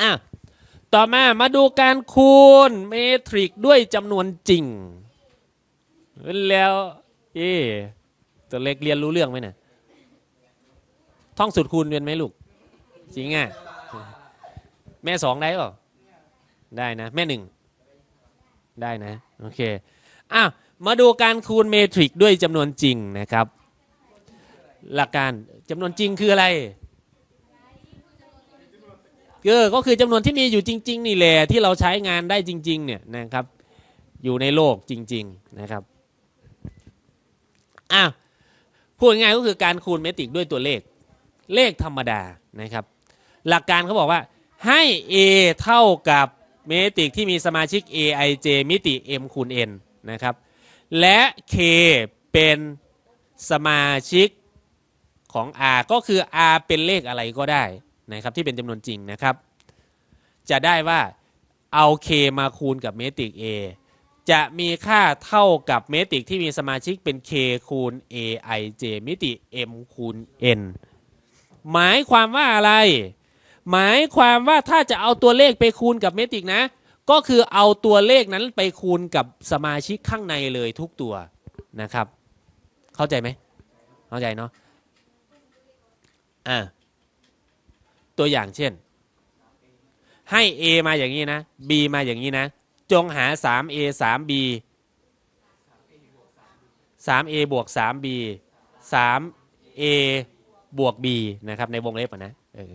อะต่อมามาดูการคูณเมทริกด้วยจำนวนจริง แล้วเอตัวเล็กเรียนรู้เรื่องไหมเนี่ยท่องสูตรคูณเป็นไหมลูกจริงอะแม่สองได้ป่ได้นะ แม่หนึ่งได้นะ โอเคอะมาดูการคูณเมทริกด้วยจำนวนจริงนะครับ หลักการจำนวนจริงคืออะไร เออก็คือจำนวนที่มีอยู่จริง ๆ นี่แหละที่เราใช้งานได้จริง ๆ เนี่ยนะครับ อยู่ในโลกจริง ๆนะครับอะพูดง่ายก็คือการคูณเมตริกด้วยตัวเลข เลขธรรมดานะครับ หลักการเขาบอกว่าให้ a เท่ากับเมตริกที่มีสมาชิก a i j มิติ m คูณ n นะครับ และ k เป็นสมาชิกของ r ก็คือ r เป็นเลขอะไรก็ได้ นะครับที่เป็นจำนวนจริงนะครับ จะได้ว่าเอา k มาคูณกับเมตริก a จะมีค่าเท่ากับเมตริกที่มีสมาชิกเป็น k คูณ a i j มิติ m คูณ n หมายความว่าอะไร หมายความว่าถ้าจะเอาตัวเลขไปคูณกับเมตริกนะ ก็คือเอาตัวเลขนั้นไปคูณกับสมาชิกข้างในเลยทุกตัวนะครับ เข้าใจไหมเข้าใจเนาะอ่า ตัวอย่างเช่น ให้ a มาอย่างนี้นะ b มาอย่างนี้นะ จงหา 3a 3b 3a บวก 3b 3a บวก b นะครับในวงเล็บนะเออ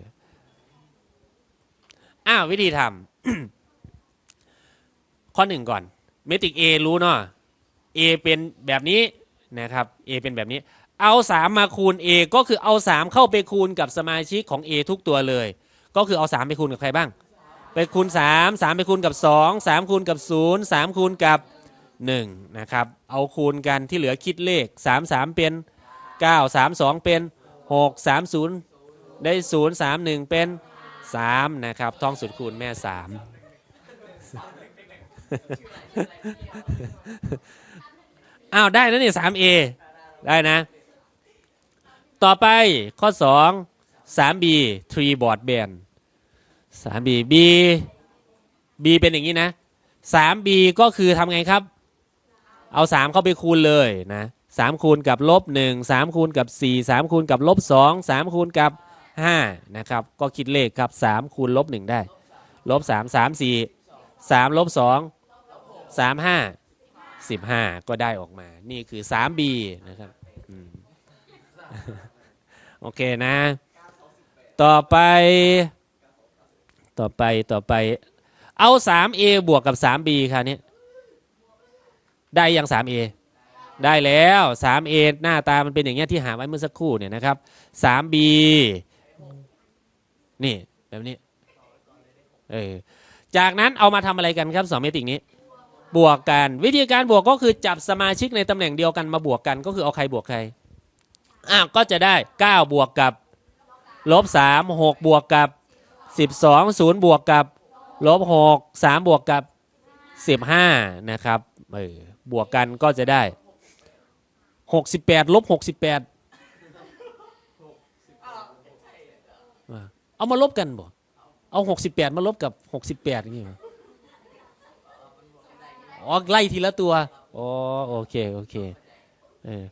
อ้าววิธีทำข้อหนึ่งก่อนเมตริก A รู้เนาะ A เป็นแบบนี้นะครับ A เป็นแบบนี้ เอา 3 มาคูณ A ก็คือเอา 3 เข้าไปคูณกับสมาชิกของ A ทุกตัวเลย ก็คือเอา 3 ไปคูณกับใครบ้าง ไปคูณ 3 3 ไปคูณกับ 2 3 คูณกับ 0 3 คูณกับ 1 นะครับ เอาคูณกันที่เหลือคิดเลข 3 3 เป็น 9 3 2 เป็น 6 3 0 ได้ 0 3 1 เป็น 3 นะครับ ท่องสุดคูณแม่ 3 อ้าว ได้แล้วนี่ 3A ได้นะ ต่อไปข้อ 2 3B tree board band 3B B B เป็นอย่างนี้นะ 3B ก็คือทำไงครับ เอา 3 เข้าไปคูณเลยนะ 3 คูณกับลบ 1 3 คูณกับ 4 3 คูณกับลบ 2 3 คูณกับ 5 นะครับ ก็คิดเลขครับ 3 คูณลบ 1 ได้ ลบ 3 3 4 3 ลบ 2 3 5 15 ก็ได้ออกมา นี่คือ 3B นะครับ โอเคนะ ต่อไป ต่อไปต่อไป เอา 3A บวกกับ 3B คราวนี้ ได้ยัง 3A ได้แล้ว 3A หน้าตามันเป็นอย่างเงี้ยที่หาไว้เมื่อสักครู่เนี่ยนะครับ 3B นี่แบบนี้เออจากนั้นเอามาทำอะไรกันครับสองเมตริกนี้ บวกกัน วิธีการบวกก็คือจับสมาชิกในตำแหน่งเดียวกันมาบวกกัน ก็คือเอาใครบวกใคร อ้าวก็จะได้ 9 บวกกับลบ3 6 บวกกับ 12 0 บวกกับลบ6 3 บวกกับ 15 นะครับเออบวกกันก็จะได้ 68ลบ68เอามาลบกันบ่ เอา 68 มาลบกับ 68อย่างนี้เหรออ๋อไล่ทีละตัว อ๋อ โอเค โอเค เออ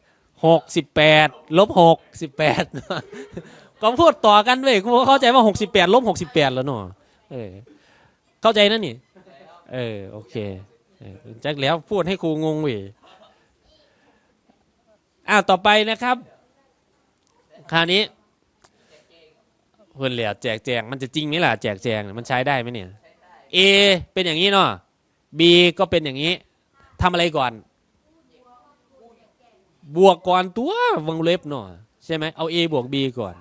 หกสิบแปดลบหกสิบแปดก็พูดต่อกันเว้ยกูเข้าใจว่าหกสิบแปดลบหกสิบแปดแล้วเนาะเออเข้าใจนั่นนี่เออโอเคเออจักแล้วพูดให้ครูงงเว้ยอ่าต่อไปนะครับ คราวนี้เพื่อนเหลียวแจกแจงมันจะจริงไหมล่ะแจกแจงมันใช้ได้ไหมเนี่ย A เป็นอย่างนี้เนาะ B ก็เป็นอย่างนี้ทำอะไรก่อน บวกก่อนตัววงเล็บเนาะใช่ไหมเอา A บวก B ก่อน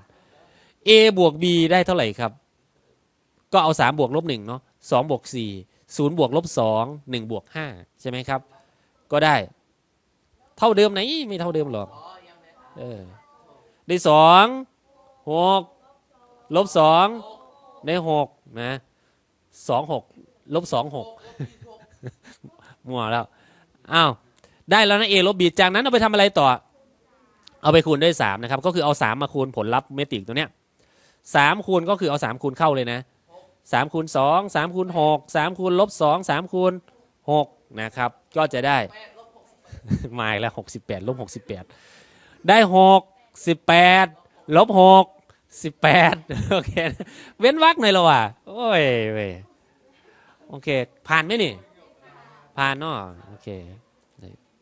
A บวก B ได้เท่าไหร่ครับ ก็เอา 3 บวกลบ1เนาะ2บวก4 0บวกลบ2 1บวก5ใช่ไหมครับ ก็ได้ เท่าเดิมไหนไม่เท่าเดิมหรอกเออได้สองหกลบสองได้หกนะสองหกลบสองหกมัวแล้ว อ้าว ได้แล้วนะ A ลบ B จากนั้นเอาไปทำอะไรต่อ เอาไปคูณด้วยสามนะครับ ก็คือเอาสามมาคูณผลลัพธ์เมตริกตัวเนี้ยสามคูณก็คือเอาสามคูณเข้าเลยนะสามคูณสองสามคูณหกสามคูณลบสองสามคูณหกนะครับ ก็จะได้มาแล้วหกสิบแปดลบหกสิบแปดได้หกสิบแปดลบหกสิบแปดโอเคเว้นวรรคหน่อยและว่ะโอ้ยเว้ยโอเค ผ่านไหมนี่ ผ่านเนาะโอเค